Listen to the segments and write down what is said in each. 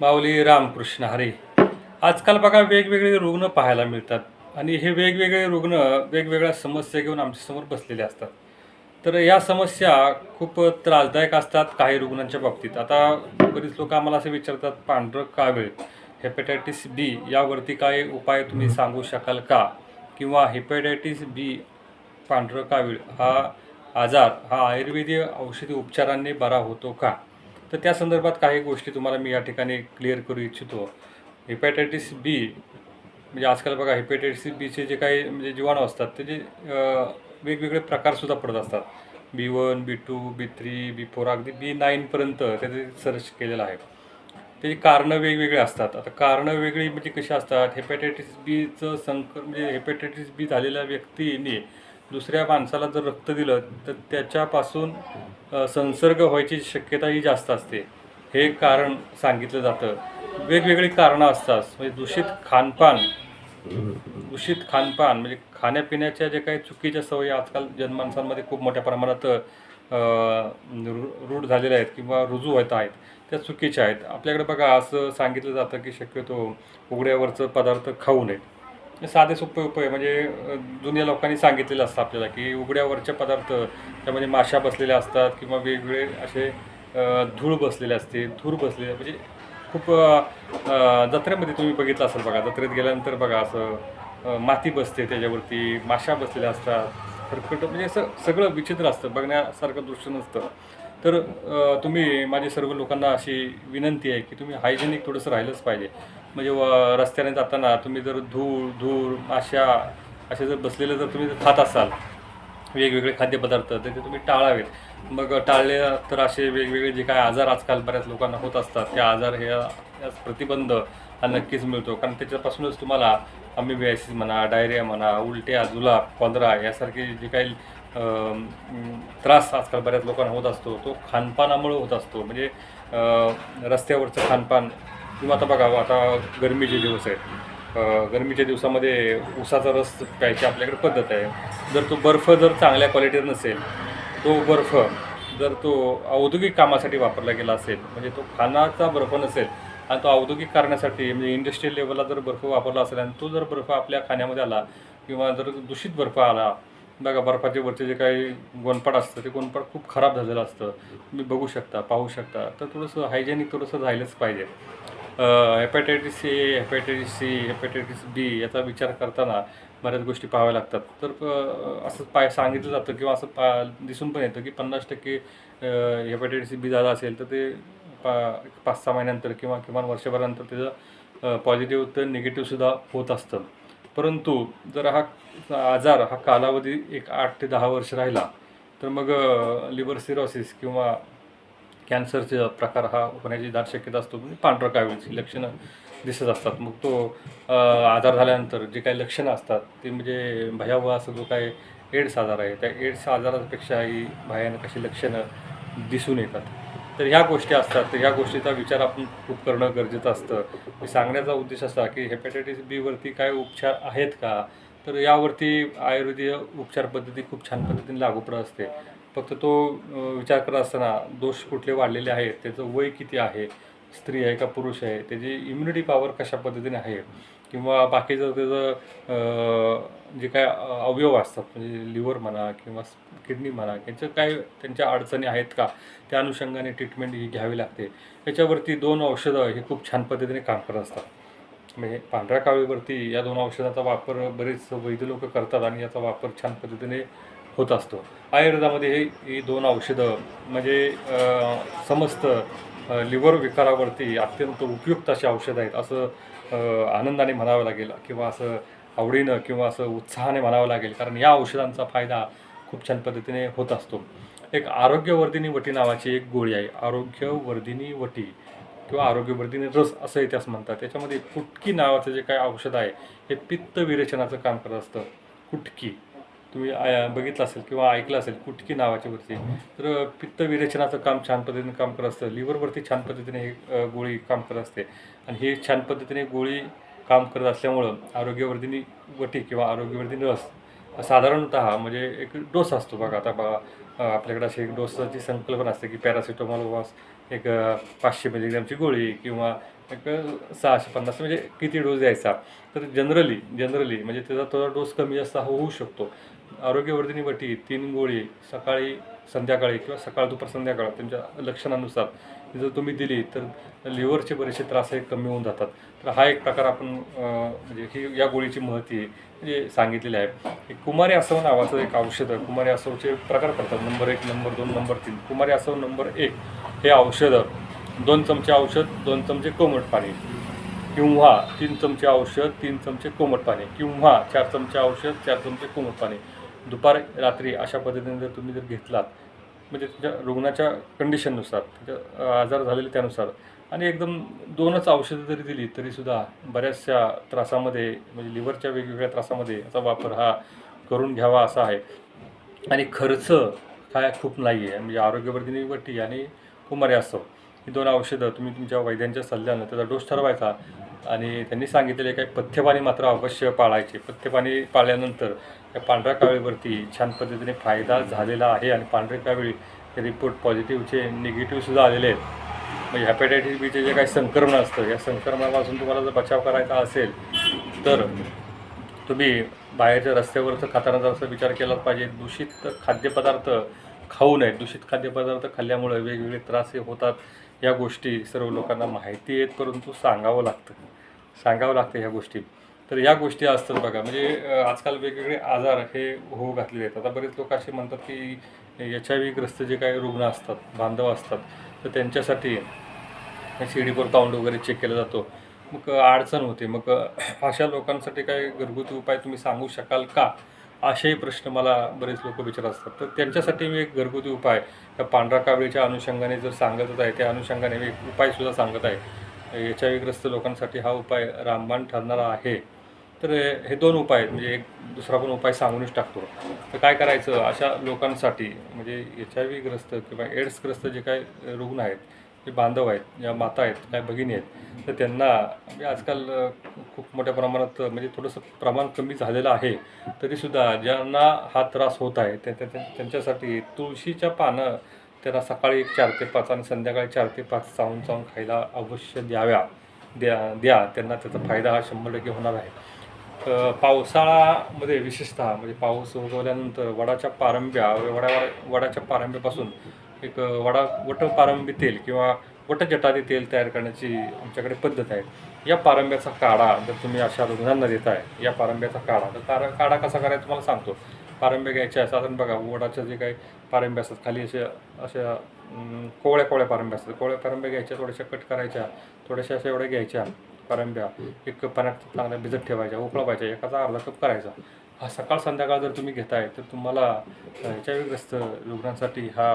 माऊली रामकृष्ण हरे. आजकाल बघा वेगवेगळे रुग्ण पाहायला मिळतात. आणि हे वेगवेगळे रुग्ण वेगवेगळ्या समस्या घेऊन आमच्यासमोर बसलेले असतात. तर या समस्या खूप त्रासदायक असतात काही रुग्णांच्या बाबतीत. आता बरीच लोक आम्हाला असं विचारतात पांढरं कावीळ हेपेटायटिस बी यावरती काय उपाय तुम्ही सांगू शकाल का? किंवा हेपेटायटिस बी पांढरं कावीळ हा आजार हा आयुर्वेदीय औषधी उपचारांनी बरा होतो का? तर त्या संदर्भात काही गोष्टी तुम्हाला मी या ठिकाणी क्लिअर करू इच्छितो. हेपॅटायटिस बी म्हणजे आजकाल बघा हेपॅटायटिस बीचे जे काही म्हणजे जीवाणू असतात ते जे वेगवेगळे प्रकारसुद्धा पडत असतात. B one B two B three B four अगदी बी नाईनपर्यंत त्याचे सर्च केलेलं आहे. त्याची कारणं वेगवेगळी असतात. आता कारणं वेगळी म्हणजे कशी असतात? हेपॅटायटिस बीचं संक म्हणजे हेपॅटायटिस बी झालेल्या व्यक्तीने दुसऱ्या माणसाला जर रक्त दिलं तर त्याच्यापासून संसर्ग व्हायची शक्यता ही जास्त असते. हे कारण सांगितलं जातं. वेगवेगळी कारणं असतात. म्हणजे दूषित खानपान. दूषित खानपान म्हणजे खाण्यापिण्याच्या जे काही चुकीच्या सवयी आजकाल जनमानसांमध्ये खूप मोठ्या प्रमाणात रूढ झालेल्या आहेत किंवा रुजू होत आहेत. त्या चुकीच्या आहेत. आपल्याकडे बघा असं सांगितलं जातं की शक्यतो उघड्यावरचं पदार्थ खाऊ नये. साधे सोपे उपाय म्हणजे जुन्या लोकांनी सांगितलेलं असतं आपल्याला की उघड्यावरचे पदार्थ त्यामध्ये माशा बसलेल्या असतात किंवा वेगवेगळे असे धूळ बसलेले असते धूर बसलेले म्हणजे खूप जत्रेमध्ये तुम्ही बघितलं असेल बघा जत्रेत गेल्यानंतर बघा असं माती बसते त्याच्यावरती माशा बसलेल्या असतात खरकट म्हणजे असं सगळं विचित्र असतं बघण्यासारखं दृश्य नसतं. तर तुम्ही माझी सर्व लोकांना अशी विनंती आहे की तुम्ही हायजेनिक थोडंसं राहिलंच पाहिजे. म्हणजे व- रस्त्याने जाताना तुम्ही जर धूळ धूळ माशा असे जर बसलेले जर तुम्ही जर खात असाल वेगवेगळे खाद्यपदार्थ तर ते तुम्ही टाळावेत. मग टाळले तर असे वेगवेगळे जे काय आजार आजकाल बऱ्याच लोकांना होत असतात त्या आजार हे प्रतिबंध हा नक्कीच मिळतो. कारण त्याच्यापासूनच तुम्हाला अमिबियासिस म्हणा डायरिया म्हणा उलट्या जुलाब कॉलरा यासारखे जे काही त्रास आजकाल बऱ्याच लोकांना होत असतो तो खानपानामुळे होत असतो. म्हणजे रस्त्यावरचं खानपान किंवा आता बघा आता गरमीचे दिवस आहेत. गरमीच्या दिवसामध्ये उसाचा रस प्यायची आपल्याकडे पद्धत आहे. जर तो बर्फ जर चांगल्या क्वालिटीचा नसेल तो बर्फ जर तो औद्योगिक कामासाठी वापरला गेला असेल म्हणजे तो खानाचा बर्फ नसेल आणि तो औद्योगिक करण्यासाठी म्हणजे इंडस्ट्रीयल लेवलला जर बर्फ वापरला असेल आणि तो जर बर्फ आपल्या खाण्यामध्ये आला किंवा जर दूषित बर्फ आला बघा बर्फाचे वरचे जे काही गोनपाट असतं ते गोनपाट खूप खराब झालेलं असतं. तुम्ही बघू शकता पाहू शकता. तर थोडंसं हायजेनिक थोडंसं राहिलंच पाहिजे. Hepatitis A hepatitis C hepatitis B याचा विचार करताना बऱ्याच गोष्टी पाहाव्या लागतात. तर असं पाय सांगितलं जातं किंवा असं पा दिसून पण येतं की पन्नास टक्के हेपॅटायटिस बी झाला असेल तर ते पा पाच सहा महिन्यानंतर किंवा किमान वर्षभरानंतर त्याचं पॉझिटिव्ह तर निगेटिव्हसुद्धा होत असतं. परंतु जर हा आजार हा कालावधी एक आठ ते दहा वर्ष राहिला तर मग लिव्हर सिरोसिस किंवा कॅन्सरचे प्रकार हा होण्याची दाट शक्यता असतो. म्हणजे पांढरं कावीळची लक्षणं दिसत असतात. मग तो आजार झाल्यानंतर जे काही लक्षणं असतात ते म्हणजे भयावह असं जो काही एड्स आजार आहे त्या एड्स आजारापेक्षाही भयानक अशी लक्षणं दिसून येतात. तर ह्या गोष्टी असतात. तर ह्या गोष्टीचा विचार आपण खूप करणं गरजेचं असतं. सांगण्याचा उद्देश असा की हेपॅटायटिस बीवरती काय उपचार आहेत का? तर यावरती आयुर्वेदीय उपचार पद्धती खूप छान पद्धतीने लागू पडत असते. फक्त तो विचार करत असताना दोष कुठले वाढलेले आहेत त्याचं वय किती आहे स्त्री आहे का पुरुष आहे त्याची इम्युनिटी पॉवर कशा पद्धतीने आहे किंवा बाकीचं त्याचं जे काय अवयव असतात म्हणजे लिव्हर म्हणा किंवा किडनी म्हणा यांचं काय त्यांच्या अडचणी आहेत का त्या अनुषंगाने ट्रीटमेंट ही घ्यावी लागते. याच्यावरती दोन औषधं हे खूप छान पद्धतीने काम करत असतात. म्हणजे पांढऱ्या कावीवरती या दोन औषधांचा वापर बरेच वैद्य लोक करतात आणि याचा वापर छान पद्धतीने होत असतो. आयुर्वेदामध्ये हे ही दोन औषधं म्हणजे समस्त लिव्हर विकारावरती अत्यंत उपयुक्त अशी औषधं आहेत असं आनंदाने म्हणावं लागेल किंवा असं आवडीनं किंवा असं उत्साहाने म्हणावं लागेल. कारण या औषधांचा फायदा खूप छान पद्धतीने होत असतो. एक आरोग्यवर्धिनी वटी नावाची एक गोळी आहे. आरोग्यवर्धिनी वटी किंवा आरोग्यवर्धिनी रस असं इतिहास म्हणतात. त्याच्यामध्ये कुटकी नावाचं जे काय औषध आहे हे पित्त विरेचनाचं काम करत असतं. कुटकी तुम्ही आय- बघितलं असेल किंवा ऐकलं असेल कुटकी नावाच्यावरती तर पित्त विरेचनाचं काम छान पद्धतीने काम करत असतं. लिव्हरवरती छान पद्धतीने हे गोळी काम करत असते. आणि हे छान पद्धतीने गोळी काम करत असल्यामुळं आरोग्यवर्धिनी वटी किंवा आरोग्यवर्धिनी रस साधारणतः म्हणजे एक डोस असतो बघा. आता बघा आपल्याकडे अशी एक डोसाची संकल्पना असते की पॅरासिटामॉल वास एक पाचशे मिलीग्रॅमची गोळी किंवा एक सहाशे पन्नास म्हणजे किती डोस द्यायचा. तर जनरली जनरली म्हणजे त्याचा थोडा डोस कमी जास्त हा होऊ शकतो. आरोग्यवर्धिनी वटी तीन गोळी सकाळी संध्याकाळी किंवा सकाळ दुपार संध्याकाळ त्यांच्या लक्षणानुसार जर तुम्ही दिली तर लिव्हरचे बरेचसे त्रास हे कमी होऊन जातात. तर हा एक प्रकार आपण म्हणजे ही या गोळीची महती म्हणजे सांगितलेली आहे. एक कुमारी आसव नावाचं एक औषध आहे कुमारी आसवचे प्रकार करतात. नंबर एक नंबर दोन नंबर तीन. कुमारी आसव नंबर एक हे औषधं दोन चमचे औषध दोन चमचे कोमट पाणी. किंवा तीन चमचे औषध तीन चमचे कोमट पाणी किंवा चार चमचे औषध चार चमचे कोमट पाणी. दुपार रात्री अशा पद्धतीने जर तुम्ही जर घेतलात म्हणजे तुमच्या रुग्णाच्या कंडिशननुसार त्याच्या आजार झालेले त्यानुसार आणि एकदम दोनच औषधं जरी दिली तरीसुद्धा बऱ्याचशा त्रासामध्ये म्हणजे लिव्हरच्या वेगवेगळ्या त्रासामध्ये याचा वापर हा करून घ्यावा असा आहे. आणि खर्च काय खूप नाही आहे म्हणजे आरोग्यवर्धिनी वटी आणि कुमारी असो ही दोन औषधं तुम्ही तुमच्या वैद्यांच्या सल्ल्यानं त्याचा डोस ठरवायचा आणि त्यांनी सांगितलेले काही पथ्यपाणी मात्र अवश्य पाळायचे. पथ्यपाणी पाळल्यानंतर या पांढऱ्या कावीळवरती छान पद्धतीने फायदा झालेला आहे आणि पांढऱ्या कावीळ हे रिपोर्ट पॉझिटिव्हचे निगेटिव्हसुद्धा आलेले आहेत. म्हणजे हॅपेटायटिस बीचे जे काही संक्रमण असतं या संक्रमणापासून तुम्हाला जर बचाव करायचा असेल तर तुम्ही बाहेरच्या रस्त्यावरचं खाताना जरासा विचार केलाच पाहिजे. दूषित खाद्यपदार्थ खाऊ नयेत दूषित खाद्यपदार्थ खाल्ल्यामुळे वेगवेगळे त्रास हे होतात. या गोष्टी सर्व लोकांना माहिती आहेत परंतु सांगावं लागतं. सांगावं लागतं ह्या गोष्टी. तर या गोष्टी असतात बघा म्हणजे आजकाल वेगवेगळे आजार हे होऊ घातलेले आहेत. आता बरेच लोक असे म्हणतात की एच आय ग्रस्त जे काही रुग्ण असतात बांधव असतात तर त्यांच्यासाठी सी डी फोर काउंट वगैरे चेक केला जातो. मग अडचण होते. मग अशा लोकांसाठी काही घरगुती उपाय तुम्ही सांगू शकाल का? असेही प्रश्न मला बरेच लोक विचारत असतात. तर त्यांच्यासाठी मी एक घरगुती उपाय त्या पांढरा कावळीच्या अनुषंगाने जर सांगतच आहे त्या अनुषंगाने मी एक उपायसुद्धा सांगत आहे. एच आय ग्रस्त लोकांसाठी हा उपाय रामबाण ठरणारा आहे. तर हे दोन उपाय आहेत. म्हणजे एक दुसरा पण उपाय सांगूनच टाकतो. तर काय करायचं? अशा लोकांसाठी म्हणजे एच आय ग्रस्त किंवा एड्सग्रस्त जे काही रुग्ण आहेत जे बांधव आहेत ज्या माता आहेत काय भगिनी आहेत तर त्यांना म्हणजे आजकाल खूप मोठ्या प्रमाणात म्हणजे थोडंसं प्रमाण कमी झालेलं आहे. तरीसुद्धा ज्यांना हा त्रास होत आहे त्या- त्यांच्यासाठी तुळशीच्या पानं त्याला सकाळी एक चार ते पाच आणि संध्याकाळी चार ते पाच चावून चावून खायला अवश्य द्याव्या. द्या द्या. त्यांना त्याचा फायदा हा शंभर टक्के होणार आहे. पावसाळामध्ये पावसाळ्यामध्ये विशेषतः म्हणजे पाऊस उगवल्यानंतर वडाच्या पारंब्या वडा वडाच्या पारंब्यापासून एक वडा वट पारंबी तेल किंवा वटजटारी तेल तयार करण्याची आमच्याकडे पद्धत आहे. या पारंब्याचा काढा जर तुम्ही अशा रुग्णांना देताय या पारंब्याचा काढा. तर काढा काढा कसा करायचा तुम्हाला सांगतो. पारंब्या घ्यायच्या साधारण बघा वडाच्या जे काही पारंब्या असतात खाली अशा अशा कोवळ्या कोवळ्या पारंब्या असतात. कोवळ्या पारंब्या घ्यायच्या थोड्याशा कट करायच्या थोड्याशा अशा एवढ्या घ्यायच्या पारंब्या. एक पाण्यात चांगल्या भिजत ठेवायच्या उकळवायच्या एकाचा अर्धा कप करायचा. हा सकाळ संध्याकाळ जर तुम्ही घेताय तर तुम्हाला ह्याच्याग्रस्त रुग्णांसाठी हा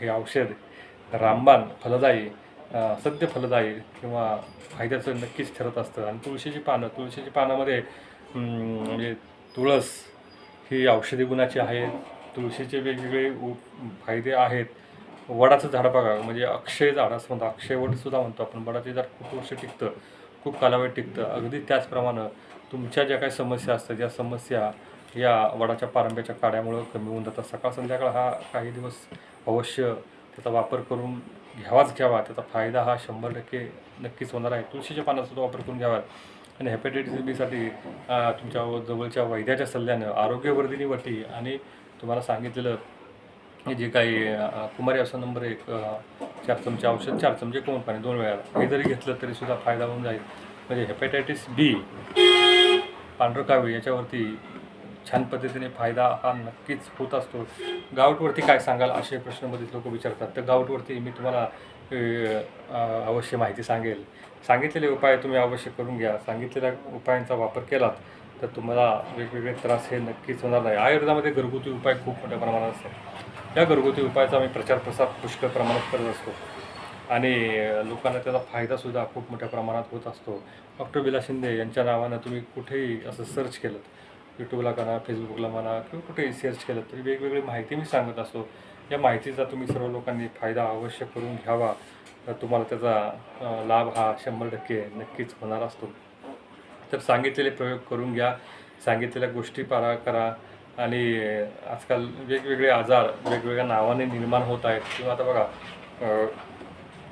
हे औषध रामबाण फलदायी सद्य फलदायी किंवा फायद्याचं नक्कीच ठरत असतं. आणि तुळशीची पानं तुळशीची पानामध्ये म्हणजे तुळस ही औषधी गुणाची आहे तुळशीचे वेगवेगळे उ फायदे आहेत. वडाचं झाड बघा म्हणजे अक्षय झाड असं म्हणतो अक्षय वडसुद्धा म्हणतो आपण. वडाचे झाड खूप वर्ष टिकतं खूप कालावधी टिकतं. अगदी त्याचप्रमाणे तुमच्या ज्या काही समस्या असतात या समस्या या वडाच्या पारंब्याच्या काड्यामुळं कमी होऊन जातात. सकाळ संध्याकाळ हा काही दिवस अवश्य त्याचा वापर करून घ्यावाच घ्यावा. त्याचा फायदा हा शंभर टक्के नक्कीच होणार आहे. तुळशीच्या पानाचा वापर करून घ्यावा. आणि हेपॅटायटिस बीसाठी तुमच्या जवळच्या वैद्याच्या सल्ल्यानं आरोग्यवर्धिनीवरती आणि तुम्हाला सांगितलेलं हे जे काही कुमारी असा नंबर एक चार चमचे औषध चार चमचे कोण पाणी दोन वेळा. हे जरी घेतलं तरी सुद्धा फायदा होऊन जाईल. म्हणजे हेपॅटायटिस बी पांढरकावी याच्यावरती छान पद्धतीने फायदा हा नक्कीच होत असतो. गावटवरती काय सांगाल असे प्रश्न बरेच लोक विचारतात. तर गावटवरती मी तुम्हाला अवश्य माहिती सांगेल. सांगितलेले उपाय तुम्ही अवश्य करून घ्या. सांगितलेल्या उपायांचा वापर केलात तर तुम्हाला वेगवेगळे त्रास हे नक्कीच होणार नाही. आयुर्वेदामध्ये घरगुती उपाय खूप मोठ्या प्रमाणात असतात. या घरगुती उपायाचा आम्ही प्रचार प्रसार पुष्कळ प्रमाणात करत असतो. आणि लोकांना त्याचा फायदासुद्धा खूप मोठ्या प्रमाणात होत असतो. डॉक्टर विला शिंदे यांच्या नावानं तुम्ही कुठेही असं सर्च केलं यूट्यूबला म्हणा फेसबुकला म्हणा किंवा कुठेही सर्च केलं तरी वेगवेगळी माहिती मी सांगत असतो. या माहितीचा तुम्ही सर्व लोकांनी फायदा अवश्य करून घ्यावा. तुम्हाला त्याचा लाभ हा शंभर टक्के नक्कीच होणार असतो. तर सांगितलेले प्रयोग करून घ्या सांगितलेल्या गोष्टी पारा करा आणि आजकाल वेगवेगळे आजार वेगवेगळ्या नावाने निर्माण होत आहेत. किंवा आता बघा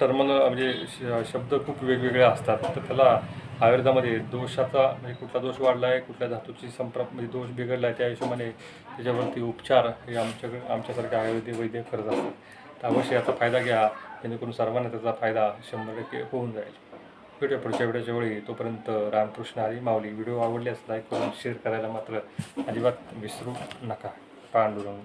टर्मन म्हणजे श- शब्द खूप वेगवेगळे असतात. तर त्याला आयुर्वेदामध्ये दोषाचा म्हणजे कुठला दोष वाढला आहे कुठल्या धातूची संप्राप म्हणजे दोष बिघडला आहे त्या हिशोबाने त्याच्यावरती उपचार हे आमच्याकडे आमच्यासारखे आयुर्वेदिक वैद्य करत असतात. तर अवश्य याचा फायदा घ्या. जेणेकरून सर्वांना त्याचा फायदा शंभर टक्के होऊन जाईल. भेटूया पुढच्या व्हिडिओच्या वेळी तोपर्यंत रामकृष्ण हरी माऊली. व्हिडिओ आवडल्यास लाईक करून शेअर करायला मात्र अजिबात विसरू नका. पांडुरंग